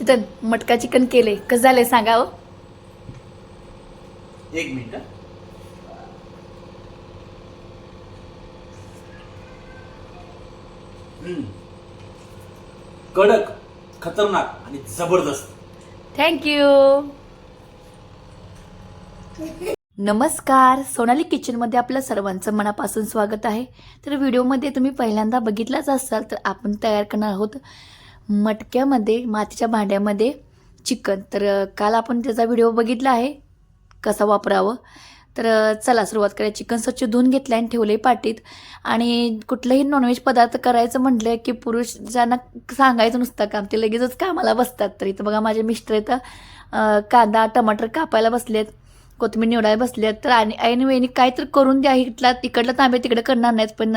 तिथं मटका चिकन केले कसं झालंय सांगा हो. एक मिनिट. कडक खतरनाक आणि जबरदस्त. थँक्यू नमस्कार. सोनाली किचनमध्ये आपलं सर्वांचं मनापासून स्वागत आहे. तर व्हिडिओमध्ये तुम्ही पहिल्यांदा बघितलाच असाल तर आपण तयार करणार आहोत. मटक्यामध्ये मातीच्या भांड्यामध्ये चिकन. तर काल आपण त्याचा व्हिडिओ बघितला आहे कसा वापरावं. तर चला सुरुवात करा चिकन स्वच्छ धुवून घेतलं आणि ठेवले पाटीत. आणि कुठलंही नॉनव्हेज पदार्थ करायचं म्हटलं की पुरुष ज्यांना सांगायचं नुसतं काम. ते लगेचच कामाला बसतात. तर इथं बघा माझे मिस्टर इथं कांदा टमाटर कापायला बसलेत. कोथिंबीर निवडायला बसले तर आणि ऐन वेळी काय तर करून द्या इथला तिकडला तांबे तिकडे करणार नाहीत पण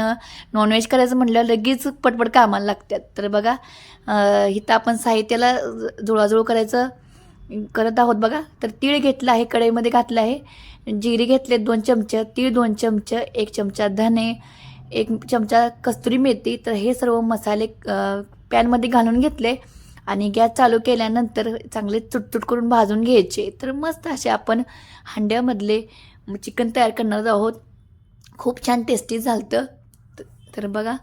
नॉनव्हेज करायचं म्हटलं लगेच पटपट कामाला लागतात. तर बघा इथं आपण साहित्याला ज- करायचं करत आहोत बघा. तर तीळ घेतलं आहे कढईमध्ये घातलं आहे. जिरे घेतले दोन चमचे. तीळ दोन चमचे. एक चमचा धने एक चमचा कस्तुरी मेथी. तर हे सर्व मसाले पॅनमध्ये घालून घेतले. आणि गॅस चालू केल्यानंतर चांगले चुटचुट करून भाजून घ्यायचे. तर मस्त असे आपण हांड्यामधले चिकन तयार करणार आहोत. खूप छान टेस्टी झालं तर बघा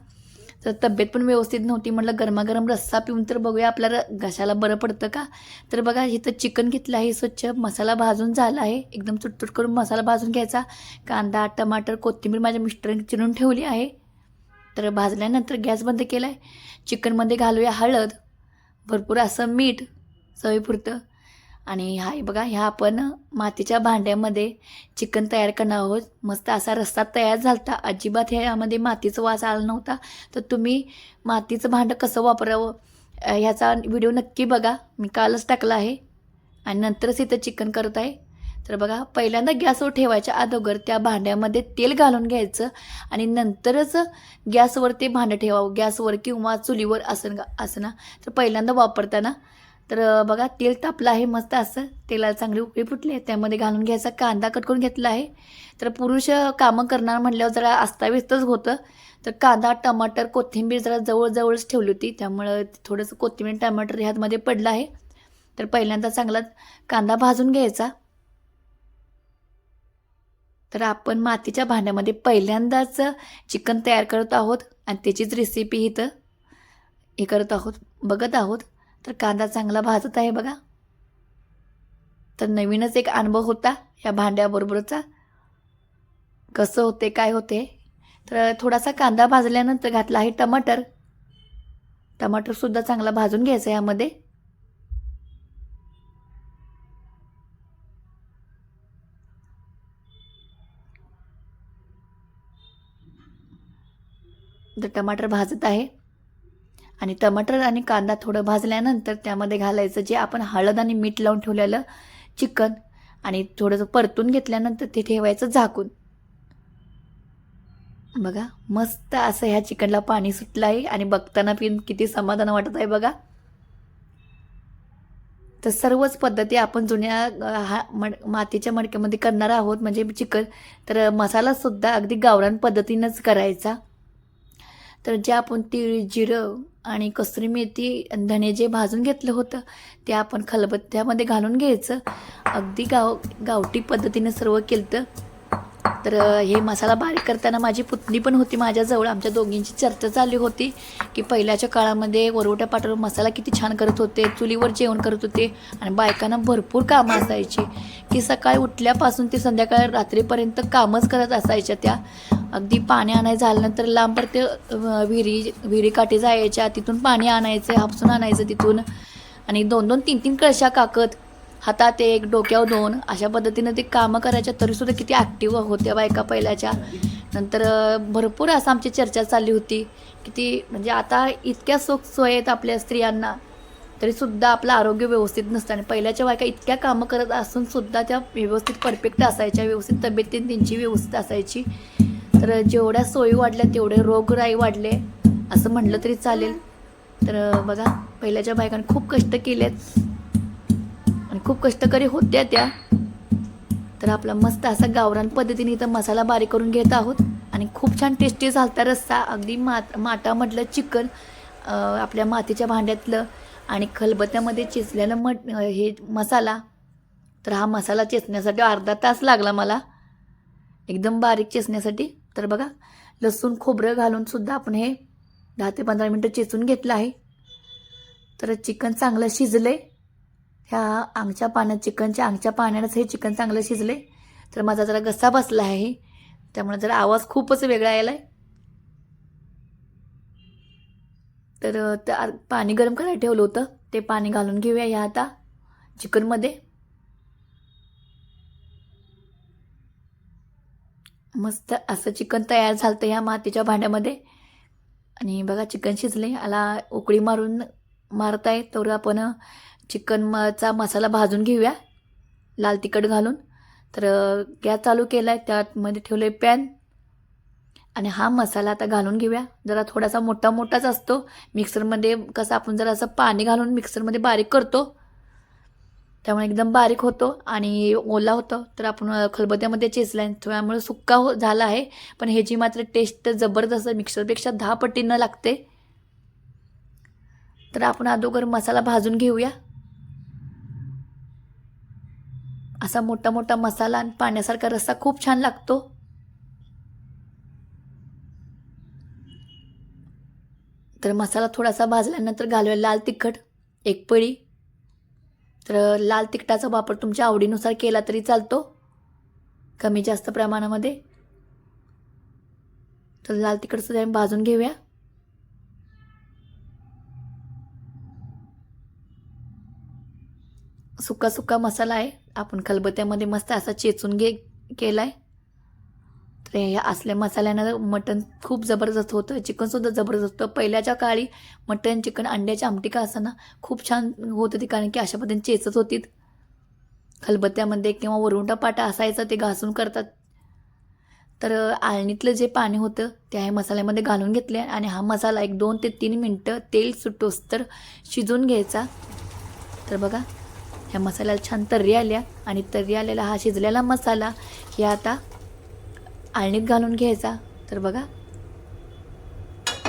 तर तब्येत पण व्यवस्थित नव्हती म्हटलं गरमागरम रस्सा पिऊन तर बघूया आपल्या घशाला बरं पडतं का? तर बघा इथं चिकन घेतलं आहे स्वच्छ मसाला भाजून झाला आहे. एकदम चुटचुट करून मसाला भाजून घ्यायचा. कांदा टमाटर कोथिंबीर माझ्या मिस्टरांनी चिरून ठेवली आहे. तर भाजल्यानंतर गॅस बंद केला आहे चिकनमध्ये घालूया हळद. भरपूर असं मीठ चवीपुरतं. आणि हा बघा ह्या आपण मातीच्या भांड्यामध्ये चिकन तयार करणार आहोत. मस्त असा रस्सा तयार झालता. अजिबात ह्यामध्ये मातीचा वास आला नव्हता. तर तुम्ही मातीचं भांडं कसं वापरावं ह्याचा व्हिडिओ नक्की बघा. मी कालच टाकला आहे. आणि नंतरच इथं चिकन करत आहे. तर बघा पहिल्यांदा गॅसवर ठेवायच्या अगोदर त्या भांड्यामध्ये तेल घालून घ्यायचं आणि नंतरच गॅसवर ते भांडं ठेवावं. गॅसवर किंवा चुलीवर असं असं तर पहिल्यांदा वापरताना तर बघा तेल तापलं आहे मस्त असं. तेलाला चांगली उकळी फुटली आहे. त्यामध्ये घालून घ्यायचा कांदा कट करून घेतला आहे. तर पुरुष कामं करणार म्हटल्यावर जरा अस्ताव्यस्तच होतं. तर कांदा टमाटर कोथिंबीर जरा जवळजवळच ठेवली होती. त्यामुळं थोडंसं कोथिंबीर टमाटर ह्यातमध्ये पडलं आहे. तर पहिल्यांदा चांगला कांदा भाजून घ्यायचा. तर आपण मातीच्या भांड्यामध्ये पहिल्यांदाच चिकन तयार करत आहोत आणि त्याचीच रेसिपी इथं हे करत आहोत बघत आहोत. तर कांदा चांगला भाजत आहे बघा. तर नवीनच एक अनुभव होता या भांड्याबरोबरचा. कसं होते काय होते? तर थोडासा कांदा भाजल्यानंतर घातला आहे टमाटर. टमाटरसुद्धा चांगला भाजून घ्यायचा यामध्ये. तर टमाटर भाजत आहे. आणि टमाटर आणि कांदा थोडं भाजल्यानंतर त्यामध्ये घालायचं जे आपण हळद आणि मीठ लावून ठेवलेलं चिकन. आणि थोडंसं परतून घेतल्यानंतर ते ठेवायचं झाकून. बघा मस्त असं ह्या चिकनला पाणी सुटलं आहे आणि बघताना पिऊन किती समाधान वाटत आहे बघा. तर सर्वच पद्धती आपण जुन्या हा मड मातीच्या मडक्यामध्ये करणार आहोत. म्हणजे चिकन तर मसालासुद्धा अगदी गावरान पद्धतीनंच करायचा. तर जे आपण तीळ जिरं आणि कसुरी मेथी आणि धणे जे भाजून घेतलं होतं ते आपण खलबत्त्यामध्ये घालून घ्यायचं. अगदी गाव गावठी पद्धतीने सर्व केलं तर तर हे मसाला बारीक करताना माझी पुतणी पण होती माझ्याजवळ. आमच्या दोघींची चर्चा चालली होती की पहिल्याच्या काळामध्ये वरवट्या पाटावर मसाला किती छान करत होते चुलीवर जेवण करत होते आणि बायकांना भरपूर कामं असायची. की सकाळी उठल्यापासून ते संध्याकाळ रात्रीपर्यंत कामच करत असायच्या त्या. अगदी पाणी आणायचं झाल्यानंतर लांब पर ते विहिरी विहिरी काठी जायच्या तिथून पाणी आणायचं हापसून आणायचं तिथून. आणि दोन दोन तीन तीन कळशा काकत. हातात एक डोक्यावर दोन. अशा पद्धतीनं ते कामं करायच्या तरीसुद्धा किती ॲक्टिव्ह होत्या बायका पहिल्याच्या. नंतर भरपूर असं आमची चर्चा चालली होती. किती म्हणजे आता इतक्या सुख सोय आहेत आपल्या स्त्रियांना तरीसुद्धा आपलं आरोग्य व्यवस्थित नसतं. आणि पहिल्याच्या बायका इतक्या कामं करत असून सुद्धा त्या व्यवस्थित परफेक्ट असायच्या व्यवस्थित तब्येत त्यांची व्यवस्थित असायची. तर जेवढ्या सोयी वाढल्या तेवढे रोगराई वाढले असं म्हटलं तरी चालेल. तर बघा पहिल्याच्या बायकांनी खूप कष्ट केलेत. खूप कष्टकरी होत्या त्या. तर आपला मस्त असा गावरान पद्धतीने इथं मसाला बारीक करून घेत आहोत. आणि खूप छान टेस्टी झालता रस्सा. अगदी मात माटामधलं चिकन आपल्या मातीच्या भांड्यातलं आणि खलबत्त्यामध्ये चेचलेलं मट हे मसाला. तर हा मसाला चेचण्यासाठी अर्धा तास लागला मला. एकदम बारीक चेचण्यासाठी. तर बघा लसूण खोबरं घालूनसुद्धा आपण हे दहा ते पंधरा मिनटं चेचून घेतलं आहे. तर चिकन चांगलं शिजलं आहे ह्या आंगच्या पाण्यात चिकनच्या आंगच्या पाण्यानंच हे चिकन चांगलं शिजले तर माझा जरा घसा बसला आहे. त्यामुळे जरा आवाज खूपच वेगळा यायला आहे तर त्या पाणी गरम करायला ठेवलं होतं. ते पाणी घालून घेऊया ह्या आता चिकनमध्ये. मस्त असं चिकन तयार झालं होतं ह्या मातीच्या भांड्यामध्ये. आणि बघा चिकन शिजले आला उकळी मारून मारताय तर आपण चिकनचा मसाला भाजून घेऊया. लाल तिखट घालून. तर गॅस चालू केला आहे त्यामध्ये ठेवलं आहे पॅन. आणि हा मसाला आता घालून घेऊया. जरा थोडासा मोठा मोठाच असतो. मिक्सरमध्ये कसं आपण जरा असं पाणी घालून मिक्सरमध्ये बारीक करतो. त्यामुळे एकदम बारीक होतो आणि ओला होतो. तर आपण खलबत्त्यामध्ये चेचला आहे त्यामुळे सुक्का हो झाला आहे. पण ह्याची मात्र टेस्ट जबरदस्त मिक्सरपेक्षा दहा पटीनं लागते. तर आपण अगोदर मसाला भाजून घेऊया. असा मोठा मोठा मसाला आणि पाण्यासारखा रस्सा खूप छान लागतो. तर मसाला थोडासा भाजल्यानंतर घालूया लाल तिखट एक पळी. तर लाल तिखटाचा वापर तुमच्या आवडीनुसार केला तरी चालतो कमी जास्त प्रमाणामध्ये. तर लाल तिखटसुद्धा भाजून घेऊया. सुका सुका मसाला आहे. आपण खलबत्त्यामध्ये मस्त असा चेचून घे केला आहे तर ह्या असल्या मसाल्यानं मटण खूप जबरदस्त होतं. चिकनसुद्धा जबरदस्त होतं. पहिल्याच्या काळी मटण चिकन अंड्याची आमटी का असताना खूप छान होत होती कारण की अशा पद्धतीने चेचत होतीत. खलबत्त्यामध्ये किंवा वरुंटा पाटा असायचा ते घासून करतात. तर आळणीतलं जे पाणी होतं ते ह्या मसाल्यामध्ये घालून घेतले आणि हा मसाला एक दोन ते तीन मिनटं तेल सुटोस तर शिजून घ्यायचा. तर बघा ह्या मसाल्याला छान तर्री आल्या आणि तर्री आलेला हा शिजलेला मसाला हे आता आळणीत घालून घ्यायचा. तर बघा.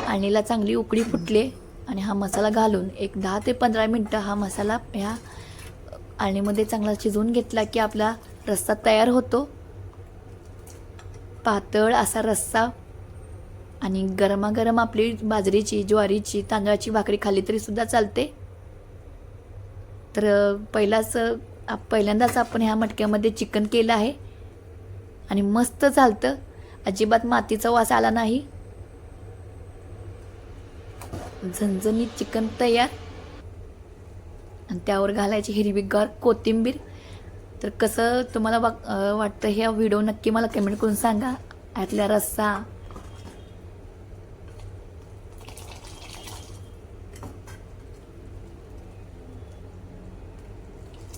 आळणीला चांगली उकळी फुटली आणि हा मसाला घालून एक दहा ते पंधरा मिनटं हा मसाला ह्या आळणीमध्ये चांगला शिजवून घेतला की आपला रस्सा तयार होतो. पातळ असा रस्सा आणि गरमागरम आपली बाजरीची ज्वारीची तांदळाची भाकरी खाल्ली तरी सुद्धा चालते. तर पहिलाच आप- पहिल्यांदाच आपण ह्या मटक्यामध्ये चिकन केलं आहे. आणि मस्त चालतं अजिबात मातीचा वास आला नाही. झणझणीत चिकन तयार. आणि त्यावर घालायची हिरवीगार कोथिंबीर. तर कसं तुम्हाला वा वाटतं ह्या व्हिडिओ नक्की मला कमेंट करून सांगा. यातल्या रस्सा.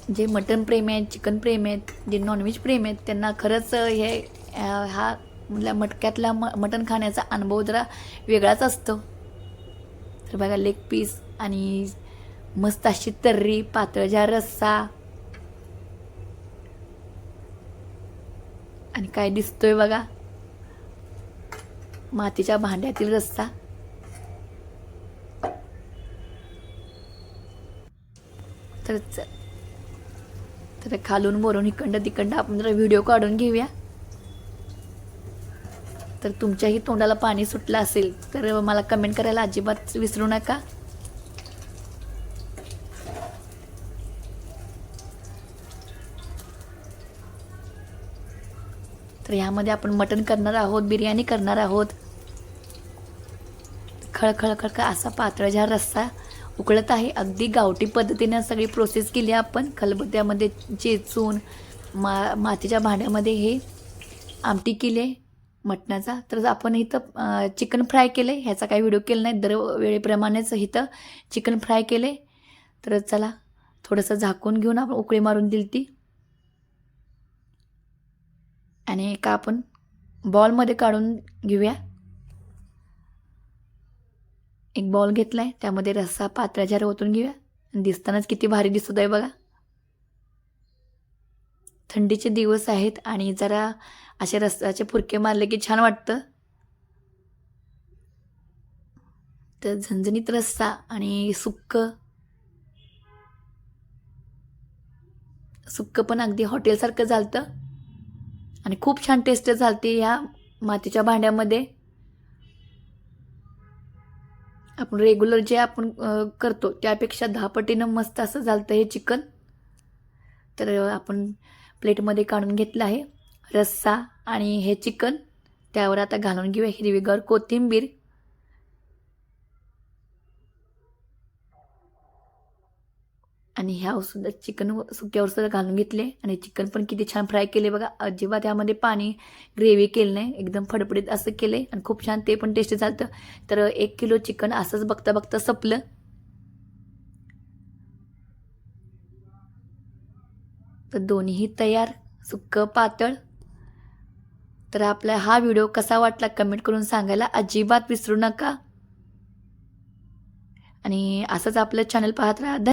जे मटन प्रेम आहेत चिकन प्रेम आहेत जे नॉनव्हेज प्रेम आहेत त्यांना खरंच हे हा म्हटल्या मटक्यातला म मटण खाण्याचा अनुभव जरा वेगळाच असतो. तर बघा लेग पीस आणि मस्त अशी तर्री पातळजा रस्सा आणि काय दिसतोय बघा. मातीच्या भांड्यातील रस्सा. तर तर खालून वरून इकडं तिकडं आपण जरा व्हिडिओ काढून घेऊया. तर तुमच्याही तोंडाला पाणी सुटलं असेल तर मला कमेंट करायला अजिबात विसरू नका. तर ह्यामध्ये आपण मटण करणार आहोत बिर्याणी करणार आहोत. खळखळ खळखळ असा पातळझार रस्सा. उकळत आहे. अगदी गावठी पद्धतीने सगळी प्रोसेस केली आहे आपण. खलबत्त्यामध्ये चेचून मा मातीच्या भांड्यामध्ये हे आमटी केली. आहे मटणाचा. तर आपण इथं चिकन फ्राय केलं. आहे ह्याचा काही व्हिडिओ केला नाही. दर वेळेप्रमाणेच इथं चिकन फ्राय केले. तर चला थोडंसं झाकून घेऊन आपण उकळी मारून दिली ती आणि एका आपण बॉलमध्ये काढून घेऊया. एक बॉल घेतला आहे त्यामध्ये रस्सा पात्राच्या ओतून घेऊया. आणि दिसतानाच किती भारी दिसत आहे बघा. थंडीचे दिवस आहेत आणि जरा असे रस्त्याचे फुरके मारले की छान वाटतं. तर झणझणीत रस्सा आणि सुक्क. सुक्क पण अगदी हॉटेलसारखं झालतं. आणि खूप छान टेस्ट झालती ह्या मातीच्या भांड्यामध्ये. आपण रेग्युलर जे आपण करतो त्यापेक्षा दहा पटीनं मस्त असं झालतं हे चिकन. तर आपण प्लेटमध्ये काढून घेतलं आहे रस्सा आणि हे चिकन. त्यावर आता घालून घेऊया हिरवीगार कोथिंबीर. आणि ह्या सुद्धा चिकन सुक्यावर सुद्धा घालून घेतले. आणि चिकन पण किती छान फ्राय केले बघा. अजिबात त्यामध्ये पाणी ग्रेव्ही केलं नाही. एकदम फडफडीत असं केले आणि खूप छान ते पण टेस्टी झालं तर एक किलो चिकन असंच बघता बघता संपलं. तर दोन्हीही तयार सुक्क पातळ. तर आपला हा व्हिडिओ कसा वाटला कमेंट करून सांगायला अजिबात विसरू नका. आणि असंच आपलं चॅनल पाहत राहा.